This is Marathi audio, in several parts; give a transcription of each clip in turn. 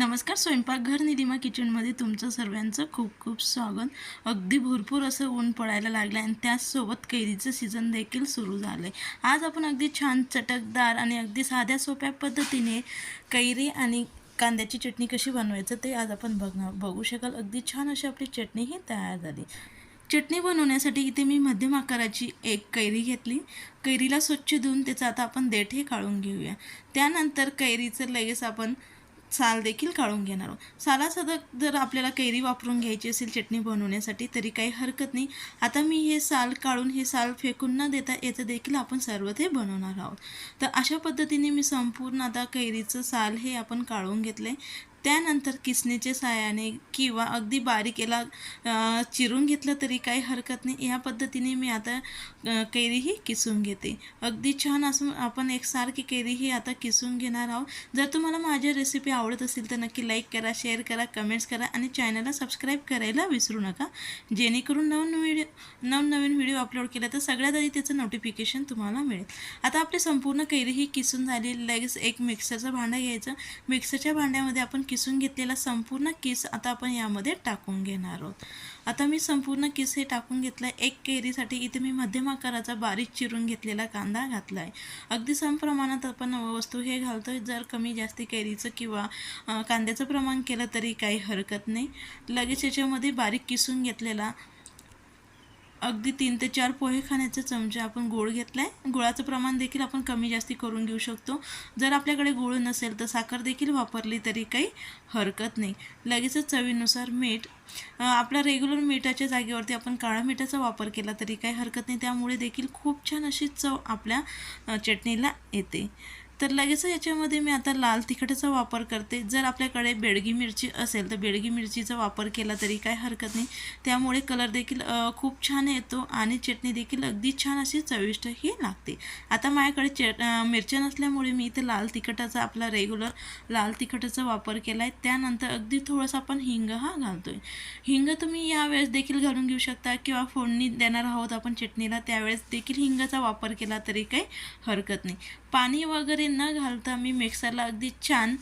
नमस्कार स्वयंपाकघर निलिमा किचनमध्ये तुमचं सर्वांचं खूप खूप स्वागत. अगदी भरपूर असं ऊन पडायला लागलं आहे आणि त्याचसोबत कैरीचं सीझन देखील सुरू झालं आहे आज आपण अगदी छान चटकदार आणि अगदी साध्या सोप्या पद्धतीने कैरी आणि कांद्याची चटणी कशी बनवायचं ते आज आपण बघणार बघू शकाल. अगदी छान अशी आपली चटणीही तयार झाली. चटणी बनवण्यासाठी इथे मी मध्यम आकाराची एक कैरी घेतली. कैरीला स्वच्छ धुवून त्याचं आता आपण देठही काढून घेऊया. त्यानंतर कैरीचं लगेच आपण साल देखील काढून घेणार आहोत. सालासदक जर आपल्याला कैरी वापरून घ्यायची असेल चटणी बनवण्यासाठी तरी काही हरकत नाही. आता मी हे साल काढून हे साल फेकून न देता याचं देखील आपण सर्व ते बनवणार आहोत. तर अशा पद्धतीने मी संपूर्ण आता कैरीचं साल हे आपण काढून घेतलं आहे त्यानंतर किसणीच्या साहाय्याने किंवा अगदी बारीक याला चिरून घेतलं तरी काही हरकत नाही. या पद्धतीने मी आता कैरी कैरीही किसून घेते. अगदी छान असून आपण एकसारखी कैरीही आता किसून घेणार आहोत. जर तुम्हाला माझ्या रेसिपी आवडत असेल तर नक्की लाईक करा शेअर करा कमेंट्स करा आणि चॅनलला सबस्क्राईब करायला विसरू नका. जेणेकरून नवन व्हिडिओ नवनवीन व्हिडिओ अपलोड केला तर सगळ्यात आधी त्याचं नोटिफिकेशन तुम्हाला मिळेल. आता आपली संपूर्ण कैरी ही किसून झाली. लगेच एक मिक्सरचं भांडं घ्यायचं. मिक्सरच्या भांड्यामध्ये आपण किसून घेतलेला संपूर्ण किस आता आपण यामध्ये टाकून घेणार आहोत. आता मी संपूर्ण किस हे टाकून घेतलं. आहे एक कैरीसाठी इथे मी मध्यम आकाराचा बारीक चिरून घेतलेला कांदा घातला आहे अगदी सम प्रमाणात आपण वस्तू हे घालतो जर कमी जास्ती कैरीचं किंवा कांद्याचं प्रमाण केलं तरी काही हरकत नाही. लगेच याच्यामध्ये बारीक किसून घेतलेला अगदी तीन ते चार पोहे खाण्याचा चमचा आपण गूळ घेतला आहे गुळाचं प्रमाण देखील आपण कमी जास्ती करून घेऊ शकतो. जर आपल्याकडे गूळ नसेल तर साखर देखील वापरली तरी काही हरकत नाही. लगेचच चवीनुसार मीठ आपल्या रेग्युलर मिठाच्या जागेवरती आपण काळा मिठाचा वापर केला तरी काही हरकत नाही. त्यामुळे देखील खूप छान अशी चव आपल्या चटणीला येते. तर लगेच याच्यामध्ये मी आता लाल तिखटाचा वापर करते. जर आपल्याकडे बेडगी मिरची असेल तर बेडगी मिरचीचा वापर केला तरी काही हरकत नाही. त्यामुळे कलर देखील खूप छान येतो आणि चटणी देखील अगदी छान अशी चविष्ट ही लागते. आता माझ्याकडे चट मिरच्या नसल्यामुळे मी इथे लाल तिखटाचा आपला रेग्युलर लाल तिखटाचा वापर केला आहे त्यानंतर अगदी थोडंसं आपण हिंग हा घालतोय. हिंग तुम्ही यावेळेस देखील घालून घेऊ शकता किंवा फोडणी देणार आहोत आपण चटणीला त्यावेळेस देखील हिंगाचा वापर केला तरी काही हरकत नाही. पाणी वगैरे न घालता मी मिक्सरला अगदी छान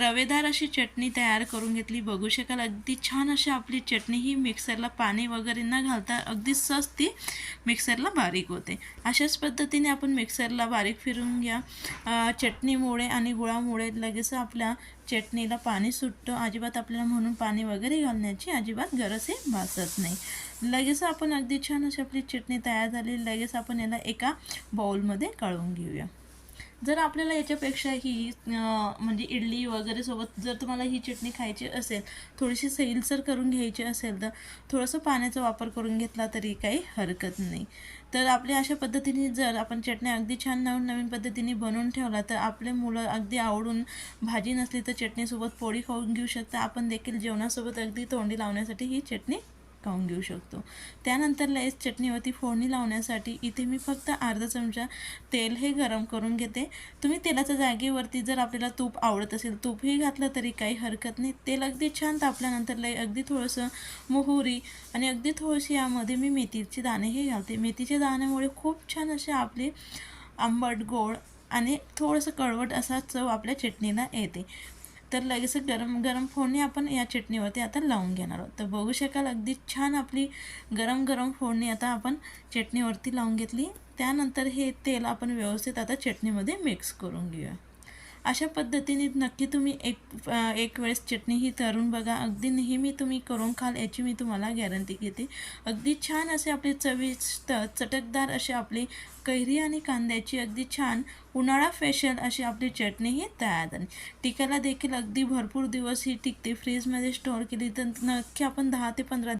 रवेदार अशी चटणी तयार करून घेतली. बघू शकाल अगदी छान अशी आपली चटणी ही मिक्सरला पाणी वगैरे न घालता अगदी सहज ती मिक्सरला बारीक होते. अशाच पद्धतीने आपण मिक्सरला बारीक फिरून घ्या. चटणीमुळे आणि गुळामुळे लगेच आपल्या चटणीला पाणी सुटतं. अजिबात आपल्याला म्हणून पाणी वगैरे घालण्याची अजिबात गरजही भासत नाही. लगेच आपण अगदी छान अशी आपली चटणी तयार झाली. लगेच आपण याला एका बाउलमध्ये काढून घेऊया. जर आपल्याला याच्यापेक्षा ही म्हणजे इडली वगैरे सोबत जर तुम्हाला ही चटणी खायची असेल थोडीशी सैलसर करून घ्यायची असेल तर थोडंसं पाण्याचा वापर करून घेतला तरी काही हरकत नाही. तर आपल्या अशा पद्धतीने जर आपण चटणी अगदी छान नवीन नवीन पद्धतीने बनवून ठेवला तर आपले मुलं अगदी आवडून भाजी नसली तर चटणीसोबत पोळी खाऊन घेऊ शकता. आपण देखील जेवणासोबत अगदी तोंडी लावण्यासाठी ही चटणी खाऊन घेऊ शकतो? त्यानंतर लगेच चटणीवरती फोडणी लावण्यासाठी इथे मी फक्त अर्धा चमचा तेल हे गरम करून घेते. तुम्ही तेलाच्या जागेवरती जर आपल्याला तूप आवडत असेल तूपही घातलं तरी काही हरकत नाही. तेल अगदी छान तापल्यानंतर लय अगदी थोडंसं मोहरी आणि अगदी थोडीशी यामध्ये मी मेथीचे दाणेही घालते. मेथीच्या दाण्यामुळे खूप छान असे आपले आंबट गोड आणि थोडंसं कळवट असा चव आपल्या चटणीला येते. तर लगेच गरम गरम फोडणी आपण या चटणीवरती आता लावून घेणार आहोत. तर बघू शकाल अगदी छान आपली गरम गरम फोडणी आता आपण चटणीवरती लावून घेतली. त्यानंतर हे तेल आपण व्यवस्थित आता चटणीमध्ये मिक्स करून घेऊया. अशा पद्धतीने नक्की तुम्ही एक एक वेळेस चटणी ही तरून बघा. अगदी नेहमी तुम्ही करून खाल याची मी तुम्हाला गॅरंटी घेते. अगदी छान असे आपले चविष्ट चटकदार असे आपली कैरी आणि कांद्याची अगदी छान उन्हाळा फेशल अशी आपली चटणी ही तयार झाली. टिकायला देखील अगदी भरपूर दिवस ही टिकते. फ्रीजमध्ये स्टोअर केली तर नक्की आपण दहा ते पंधरा